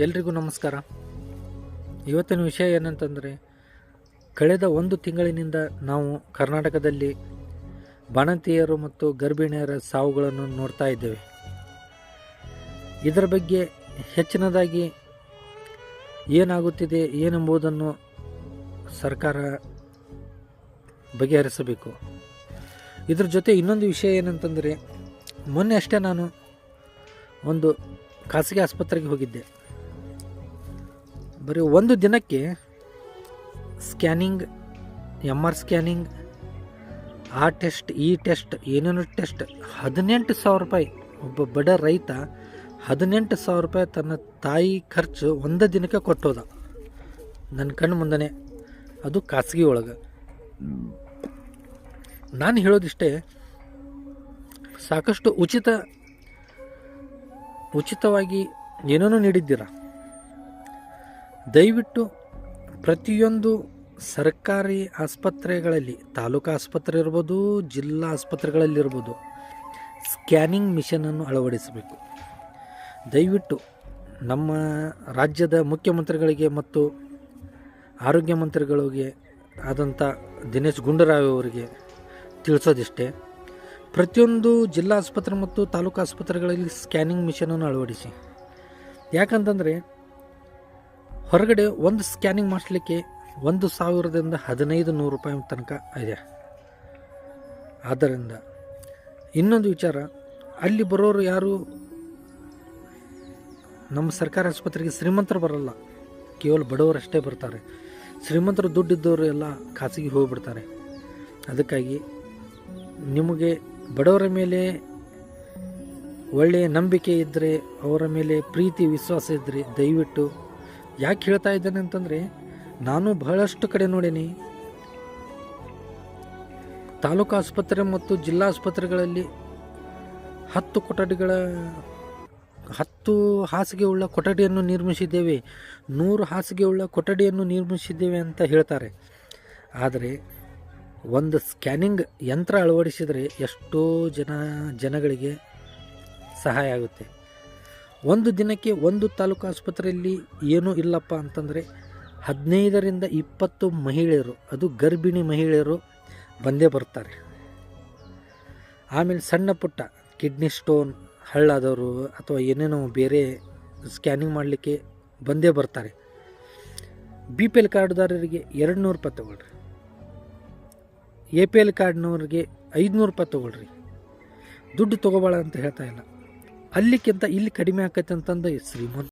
ಎಲ್ರಿಗೂ ನಮಸ್ಕಾರ. ಇವತ್ತಿನ ವಿಷಯ ಏನಂತಂದರೆ, ಕಳೆದ ಒಂದು ತಿಂಗಳಿನಿಂದ ನಾವು ಕರ್ನಾಟಕದಲ್ಲಿ ಬಾಣಂತಿಯರು ಮತ್ತು ಗರ್ಭಿಣಿಯರ ಸಾವುಗಳನ್ನು ನೋಡ್ತಾ ಇದ್ದೇವೆ. ಇದರ ಬಗ್ಗೆ ಹೆಚ್ಚಿನದಾಗಿ ಏನಾಗುತ್ತಿದೆ, ಏನೆಂಬುದನ್ನು ಸರ್ಕಾರ ಬಗೆಹರಿಸಬೇಕು. ಇದರ ಜೊತೆ ಇನ್ನೊಂದು ವಿಷಯ ಏನಂತಂದರೆ, ಮೊನ್ನೆ ಅಷ್ಟೇ ನಾನು ಒಂದು ಖಾಸಗಿ ಆಸ್ಪತ್ರೆಗೆ ಹೋಗಿದ್ದೆ. ಬರೀ ಒಂದು ದಿನಕ್ಕೆ ಸ್ಕ್ಯಾನಿಂಗ್ ಎಂ ಆರ್ ಸ್ಕ್ಯಾನಿಂಗ್, ಆ ಟೆಸ್ಟ್, ಈ ಟೆಸ್ಟ್, ಏನೇನೋ ಟೆಸ್ಟ್, ಹದಿನೆಂಟು ಸಾವಿರ ರೂಪಾಯಿ. ಒಬ್ಬ ಬಡ ರೈತ ಹದಿನೆಂಟು ಸಾವಿರ ರೂಪಾಯಿ ತನ್ನ ತಾಯಿ ಖರ್ಚು ಒಂದು ದಿನಕ್ಕೆ ಕೊಟ್ಟೋದ. ನನ್ನ ಕಣ್ಣು ಮುಂದನೆ. ಅದು ಖಾಸಗಿ ಒಳಗೆ. ನಾನು ಹೇಳೋದಿಷ್ಟೇ, ಸಾಕಷ್ಟು ಉಚಿತ, ಉಚಿತವಾಗಿ ಏನೇನೋ ನೀಡಿದ್ದೀರ? ದಯವಿಟ್ಟು ಪ್ರತಿಯೊಂದು ಸರ್ಕಾರಿ ಆಸ್ಪತ್ರೆಗಳಲ್ಲಿ, ತಾಲೂಕು ಆಸ್ಪತ್ರೆ ಇರ್ಬೋದು, ಜಿಲ್ಲಾ ಆಸ್ಪತ್ರೆಗಳಲ್ಲಿರ್ಬೋದು ಸ್ಕ್ಯಾನಿಂಗ್ ಮಿಷನನ್ನು ಅಳವಡಿಸಬೇಕು. ದಯವಿಟ್ಟು ನಮ್ಮ ರಾಜ್ಯದ ಮುಖ್ಯಮಂತ್ರಿಗಳಿಗೆ ಮತ್ತು ಆರೋಗ್ಯ ಮಂತ್ರಿಗಳಿಗೆ ಆದಂಥ ದಿನೇಶ್ ಗುಂಡೂರಾವ್ ಅವರಿಗೆ ತಿಳಿಸೋದಿಷ್ಟೇ, ಪ್ರತಿಯೊಂದು ಜಿಲ್ಲಾ ಆಸ್ಪತ್ರೆ ಮತ್ತು ತಾಲೂಕು ಆಸ್ಪತ್ರೆಗಳಲ್ಲಿ ಸ್ಕ್ಯಾನಿಂಗ್ ಮಿಷನನ್ನು ಅಳವಡಿಸಿ. ಯಾಕಂತಂದರೆ ಹೊರಗಡೆ ಒಂದು ಸ್ಕ್ಯಾನಿಂಗ್ ಮಾಡಿಸ್ಲಿಕ್ಕೆ ಒಂದು ಸಾವಿರದಿಂದ ಹದಿನೈದು ನೂರು ರೂಪಾಯಿ ತನಕ ಇದೆ. ಆದ್ದರಿಂದ ಇನ್ನೊಂದು ವಿಚಾರ, ಅಲ್ಲಿ ಬರೋರು ಯಾರು? ನಮ್ಮ ಸರ್ಕಾರಿ ಆಸ್ಪತ್ರೆಗೆ ಶ್ರೀಮಂತರು ಬರಲ್ಲ. ಕೇವಲ ಬಡವರಷ್ಟೇ ಬರ್ತಾರೆ. ಶ್ರೀಮಂತರು ದುಡ್ಡಿದ್ದವರು ಎಲ್ಲ ಖಾಸಗಿ ಹೋಗಿಬಿಡ್ತಾರೆ. ಅದಕ್ಕಾಗಿ ನಿಮಗೆ ಬಡವರ ಮೇಲೆ ಒಳ್ಳೆಯ ನಂಬಿಕೆ ಇದ್ದರೆ ಅವರ ಮೇಲೆ ಪ್ರೀತಿ, ವಿಶ್ವಾಸ ಇದ್ದರೆ ದಯವಿಟ್ಟು ಯಾಕೆ ಹೇಳ್ತಾ ಇದ್ದೇನೆ ಅಂತಂದರೆ, ನಾನು ಬಹಳಷ್ಟು ಕಡೆ ನೋಡೀನಿ. ತಾಲೂಕು ಆಸ್ಪತ್ರೆ ಮತ್ತು ಜಿಲ್ಲಾ ಆಸ್ಪತ್ರೆಗಳಲ್ಲಿ ಹತ್ತು ಕೊಠಡಿಗಳ, ಹತ್ತು ಹಾಸಿಗೆ ಉಳ್ಳ ಕೊಠಡಿಯನ್ನು ನಿರ್ಮಿಸಿದ್ದೇವೆ. ನೂರು ಹಾಸಿಗೆ ಉಳ್ಳ ಕೊಠಡಿಯನ್ನು ನಿರ್ಮಿಸಿದ್ದೇವೆ ಅಂತ ಹೇಳ್ತಾರೆ. ಆದರೆ, ಒಂದು ಸ್ಕ್ಯಾನಿಂಗ್ ಯಂತ್ರ ಅಳವಡಿಸಿದರೆ ಎಷ್ಟೋ ಜನ ಜನಗಳಿಗೆ ಸಹಾಯ ಆಗುತ್ತೆ. ಒಂದು ದಿನಕ್ಕೆ ಒಂದು ತಾಲೂಕು ಆಸ್ಪತ್ರೆಯಲ್ಲಿ ಏನೂ ಇಲ್ಲಪ್ಪ ಅಂತಂದರೆ ಹದಿನೈದರಿಂದ ಇಪ್ಪತ್ತು ಮಹಿಳೆಯರು, ಅದು ಗರ್ಭಿಣಿ ಮಹಿಳೆಯರು ಬಂದೇ ಬರ್ತಾರೆ. ಆಮೇಲೆ ಸಣ್ಣ ಪುಟ್ಟ ಕಿಡ್ನಿ ಸ್ಟೋನ್, ಹಳ್ಳಾದವರು ಅಥವಾ ಏನೇನೋ ಬೇರೆ ಸ್ಕ್ಯಾನಿಂಗ್ ಮಾಡಲಿಕ್ಕೆ ಬಂದೇ ಬರ್ತಾರೆ. ಬಿ ಪಿ ಎಲ್ ಕಾರ್ಡ್ದಾರರಿಗೆ ಎರಡು ನೂರು ರೂಪಾಯಿ ತೊಗೊಳ್ರಿ. ಎ ಪಿ ಎಲ್ ಕಾರ್ಡ್ನವ್ರಿಗೆ ಐದುನೂರು ರೂಪಾಯಿ ತೊಗೊಳ್ರಿ. ದುಡ್ಡು ತೊಗೋಬೇಡ ಅಂತ ಹೇಳ್ತಾ ಇಲ್ಲ. ಅಲ್ಲಿಕ್ಕಿಂತ ಇಲ್ಲಿ ಕಡಿಮೆ ಆಕೈತೆ ಅಂತಂದು ಶ್ರೀಮಂತ